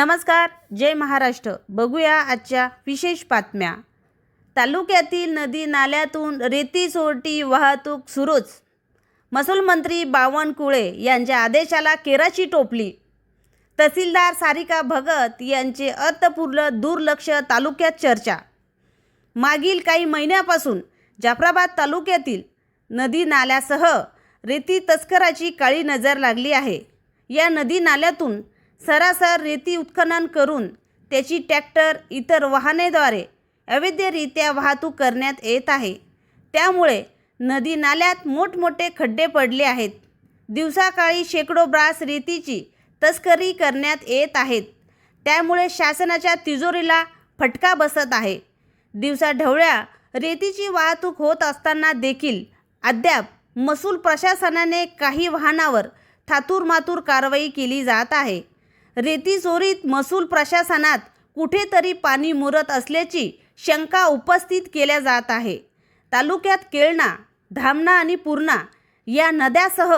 नमस्कार जय महाराष्ट्र. बघूया आजच्या विशेष बातम्या. तालुक्यातील नदी नाल्यातून रेती सोरटी वाहतूक सुरूच. महसूल मंत्री बावनकुळे यांच्या आदेशाला केराची टोपली. तहसीलदार सारिका भगत यांचे अर्थपूर्ण दुर्लक्ष तालुक्यात चर्चा. मागील काही महिन्यापासून जाफराबाद तालुक्यातील नदी नाल्यासह रेती तस्कराची काळी नजर लागली आहे. या नदी नाल्यातून सरासर रेती उत्खनन करून त्याची टॅक्टर इतर वाहनेद्वारे अवैधरित्या वाहतूक करण्यात येत आहे. त्यामुळे नदी नाल्यात मोठमोठे खड्डे पडले आहेत. दिवसाकाळी शेकडो ब्रास रेतीची तस्करी करण्यात येत आहेत. त्यामुळे शासनाच्या तिजोरीला फटका बसत आहे. दिवसा ढवळ्या रेतीची वाहतूक होत असताना देखील अद्याप महसूल प्रशासनाने काही वाहनावर थातूरमातूर कारवाई केली जात आहे. रेतीचोरीत महसूल प्रशासनात कुठेतरी पाणी मुरत असल्याची शंका उपस्थित केल्या जात आहे. तालुक्यात केळणा धामणा आणि पूर्णा या नद्यासह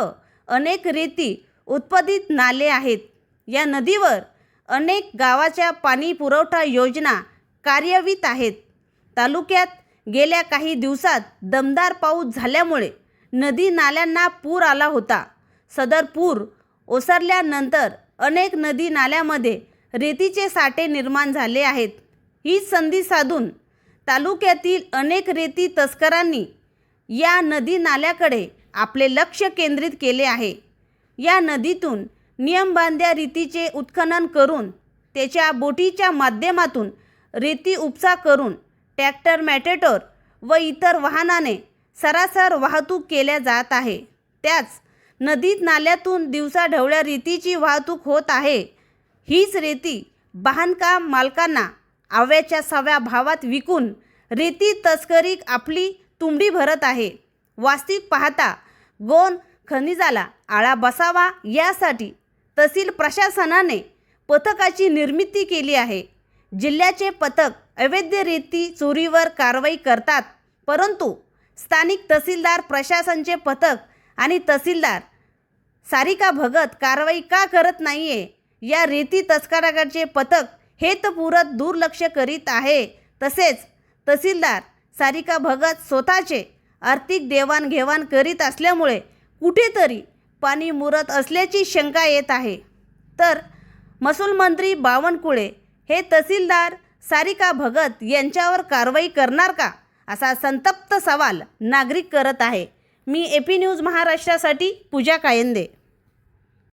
अनेक रेती उत्पादित नाले आहेत. या नदीवर अनेक गावाच्या पाणी पुरवठा योजना कार्यवित आहेत. तालुक्यात गेल्या काही दिवसात दमदार पाऊस झाल्यामुळे नदी नाल्यांना पूर आला होता. सदर पूर ओसरल्यानंतर अनेक नदी नाल्यामध्ये रेतीचे साठे निर्माण झाले आहेत. ही संधी साधून तालुक्यातील अनेक रेती तस्करांनी या नदी नाल्याकडे आपले लक्ष केंद्रित केले आहे. या नदीतून नियमबांध्या रीतीचे उत्खनन करून त्याच्या बोटीच्या माध्यमातून रेती उपसा करून ट्रॅक्टर मॅटेटोर व इतर वाहनाने सरासर वाहतूक केल्या जात आहे. त्याच नदीत नाल्यातून दिवसाढवळ्या रेतीची वाहतूक होत आहे. हीच रेती बांधकाम मालकांना आव्याच्या सव्या भावात विकून रेती तस्करी आपली तुंबडी भरत आहे. वास्तविक पाहता गोन खनिजाला आळा बसावा यासाठी तहसील प्रशासनाने पथकाची निर्मिती केली आहे. जिल्ह्याचे पथक अवैध रेती चोरीवर कारवाई करतात परंतु स्थानिक तहसीलदार प्रशासनचे पथक आणि तहसीलदार सारिका भगत कारवाई का करत नाहीये? या रेती तस्कराकडचे पथक हेतपुरत दुर्लक्ष करीत आहे. तसेच तहसीलदार सारिका भगत स्वतःचे आर्थिक देवाणघेवाण करीत असल्यामुळे कुठेतरी पाणी मुरत असल्याची शंका येत आहे. तर महसूल मंत्री बावनकुळे हे तहसीलदार सारिका भगत यांच्यावर कारवाई करणार का? असा संतप्त सवाल नागरिक करत आहे. मी ए पी न्यूज महाराष्ट्रासाठी पूजा कायंदे.